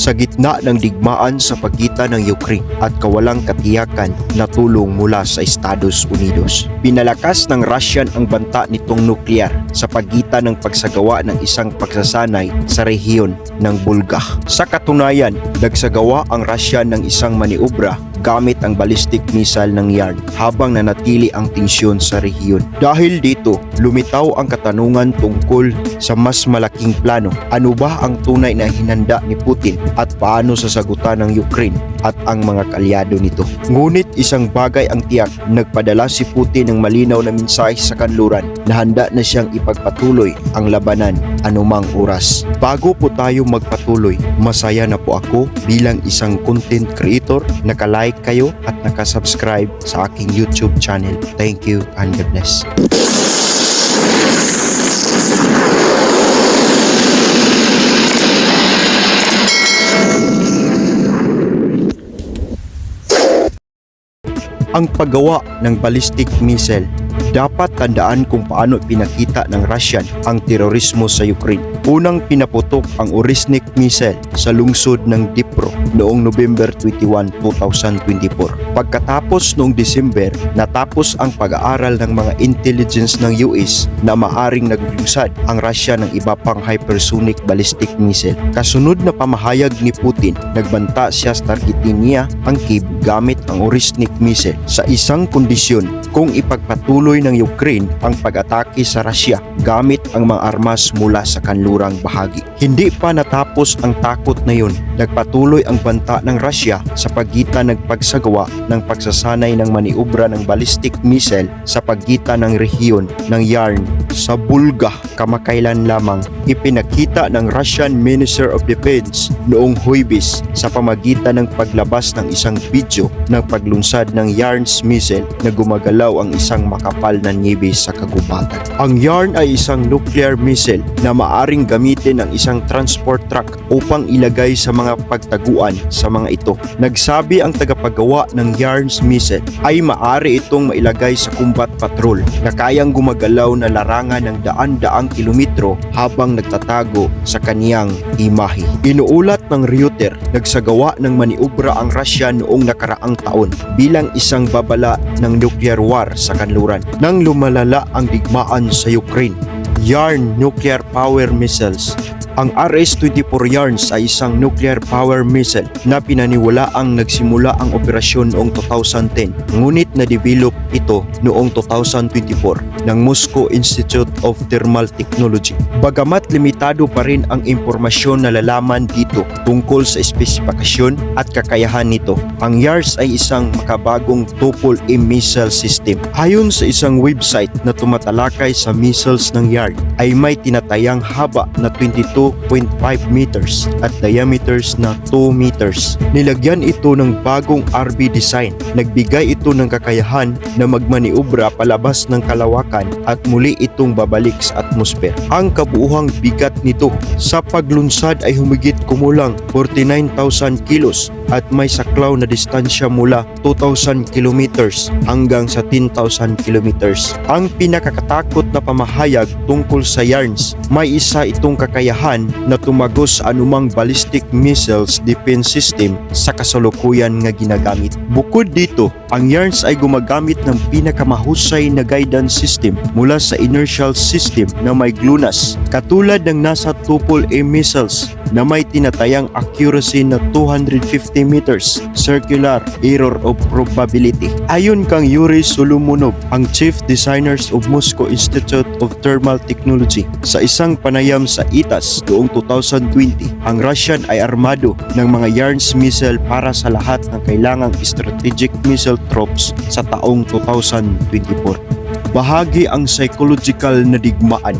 sa gitna ng digmaan sa pagitan ng Ukraine at kawalang katiyakan na tulong mula sa Estados Unidos. Pinalakas ng Russian ang banta nitong nuklear sa pagitan ng pagsagawa ng isang pagsasanay sa rehiyon ng Bulga. Sa katunayan, nagsagawa ang Russia ng isang maniobra gamit ang ballistic missile ng YARN habang nanatili ang tensyon sa rehiyon. Dahil dito, lumitaw ang katanungan tungkol sa mas malaking plano. Ano ba ang tunay na hinanda ni Putin at paano sasagutan ng Ukraine at ang mga kalyado nito? Ngunit isang bagay ang tiyak, nagpadala si Putin ng malinaw na mensahe sa kanluran na handa na siyang ipagpatuloy ang labanan anumang oras. Bago po tayo magpatuloy, masaya na po ako bilang isang content creator, nakalike kayo at nakasubscribe sa aking YouTube channel. Thank you and God bless. Ang paggawa ng ballistic missile dapat tandaan kung paano pinakita ng Russian ang terorismo sa Ukraine. Unang pinaputok ang Orisnik missile sa lungsod ng Dnipro noong November 21, 2024. Pagkatapos noong December, natapos ang pag-aaral ng mga intelligence ng US na maaring naglusad ang Russia ng iba pang hypersonic ballistic missile. Kasunod na pamahayag ni Putin, nagbanta siya sa targetin niya ang Kiev gamit ang Orisnik missile sa isang kondisyon kung ipagpatuloy ng Ukraine ang pag-atake sa Russia gamit ang mga armas mula sa kanlurang bahagi. Hindi pa natapos ang takot na yun. Nagpatuloy ang banta ng Russia sa pagitan ng pagsagawa ng pagsasanay ng maniobra ng ballistic missile sa pagitan ng rehiyon ng Yarn sa Bulga kamakailan lamang ipinakita ng Russian Minister of Defense noong Huibis sa pamagitan ng paglabas ng isang video ng paglunsad ng Yarn's missile na gumagalaw ang isang makapal na niebe sa kagubatan. Ang Yarn ay isang nuclear missile na maaring gamitin ng isang transport truck upang ilagay sa mga pagtaguan sa mga ito. Nagsabi ang tagapagawa ng Yarn's missile ay maari itong mailagay sa combat patrol na kayang gumagalaw na larangan ng daan-daang kilometro habang nagtatago sa kaniyang imahe. Inuulat ng Reuters, nagsagawa ng maniobra ang Russia noong nakaraang taon bilang isang babala ng nuclear war sa kanluran nang lumalala ang digmaan sa Ukraine. Yarn nuclear power missiles ang RS-24 Yarns ay isang nuclear power missile na pinaniwala ang nagsimula ang operasyon noong 2010 ngunit na-develop ito noong 2024 ng Moscow Institute of Thermal Technology. Bagamat limitado pa rin ang impormasyon na lalaman dito tungkol sa espesifikasyon at kakayahan nito, ang YARS ay isang makabagong Topol-M missile system. Ayon sa isang website na tumatalakay sa missiles ng YARD, ay may tinatayang haba na 22.5 meters at diameters na 2 meters. Nilagyan ito ng bagong RB design. Nagbigay ito ng kakayahan na magmaniobra palabas ng kalawakan at muli itong babalik sa atmosphere. Ang kabuuhang bigat nito sa paglunsad ay humigit kumulang 49,000 kilos at may saklaw na distansya mula 2,000 kilometers hanggang sa 10,000 kilometers. Ang pinakakatakot na pamahayag tungkol sa yarns, may isa itong kakayahan na tumagos sa anumang ballistic missiles defense system sa kasalukuyan nga ginagamit. Bukod dito, ang yarns ay gumagamit ng pinakamahusay na guidance system mula sa inertial system na may GLONASS katulad ng nasa Tupol-M missiles na may tinatayang accuracy na 250 meters circular error of probability. Ayon kang Yuri Solomonov, ang Chief Designers of Moscow Institute of Thermal Technology, sa isang panayam sa ITAS noong 2020, ang Russian ay armado ng mga Yarns missile para sa lahat ng kailangang strategic missile troops sa taong 2024. Bahagi ang psychological na digmaan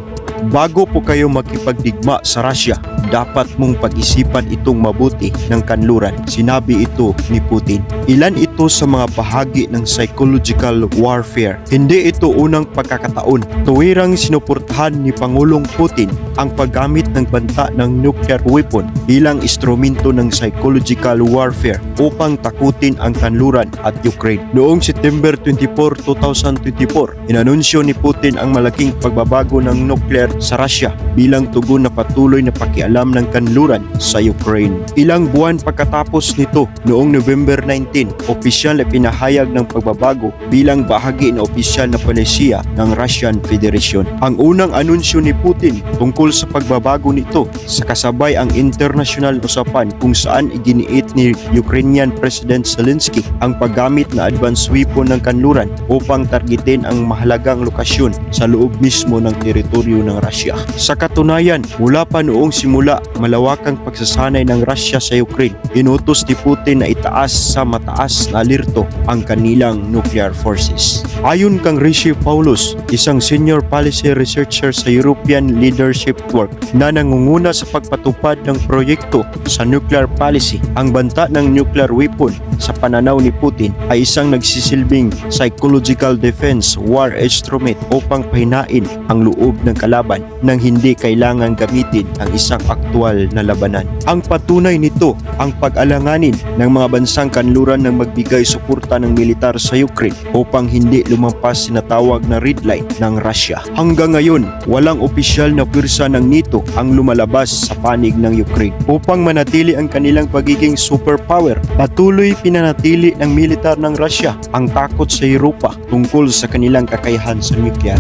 Bago po kayo makipagdigma sa Russia, dapat mong pag-isipan itong mabuti ng kanluran. Sinabi ito ni Putin. Ilan ito ito sa mga bahagi ng psychological warfare. Hindi ito unang pagkakataon. Tuwirang sinuportahan ni Pangulong Putin ang paggamit ng banta ng nuclear weapon bilang instrumento ng psychological warfare upang takutin ang kanluran at Ukraine. Noong September 24, 2024, inanunsyo ni Putin ang malaking pagbabago ng nuclear sa Russia bilang tugon na patuloy na pakialam ng kanluran sa Ukraine. Ilang buwan pagkatapos nito, noong November 19, opisyal na pinahayag ng pagbabago bilang bahagi ng opisyal na palisiya ng Russian Federation. Ang unang anunsyo ni Putin tungkol sa pagbabago nito sa kasabay ang international usapan kung saan iginiit ni Ukrainian President Zelensky ang paggamit na advanced weapon ng kanluran upang targetin ang mahalagang lokasyon sa loob mismo ng teritoryo ng Russia. Sa katunayan, mula pa noong simula malawakang pagsasanay ng Russia sa Ukraine, inutos ni Putin na itaas sa mataas na alerto ang kanilang nuclear forces. Ayon kang Rishi Paulus, isang senior policy researcher sa European Leadership Work na nangunguna sa pagpatupad ng proyekto sa nuclear policy, ang banta ng nuclear weapon sa pananaw ni Putin ay isang nagsisilbing psychological defense war instrument upang pahinain ang loob ng kalaban nang hindi kailangan gamitin ang isang aktwal na labanan. Ang patunay nito ang pag-alanganin ng mga bansang kanluran ng magbigay suporta ng militar sa Ukraine upang hindi lumampas sinatawag na red line ng Russia. Hanggang ngayon, walang opisyal na pwersa ng NATO ang lumalabas sa panig ng Ukraine upang manatili ang kanilang pagiging superpower. Patuloy pinanatili ng militar ng Russia ang takot sa Europa tungkol sa kanilang kakayahan sa nuclear.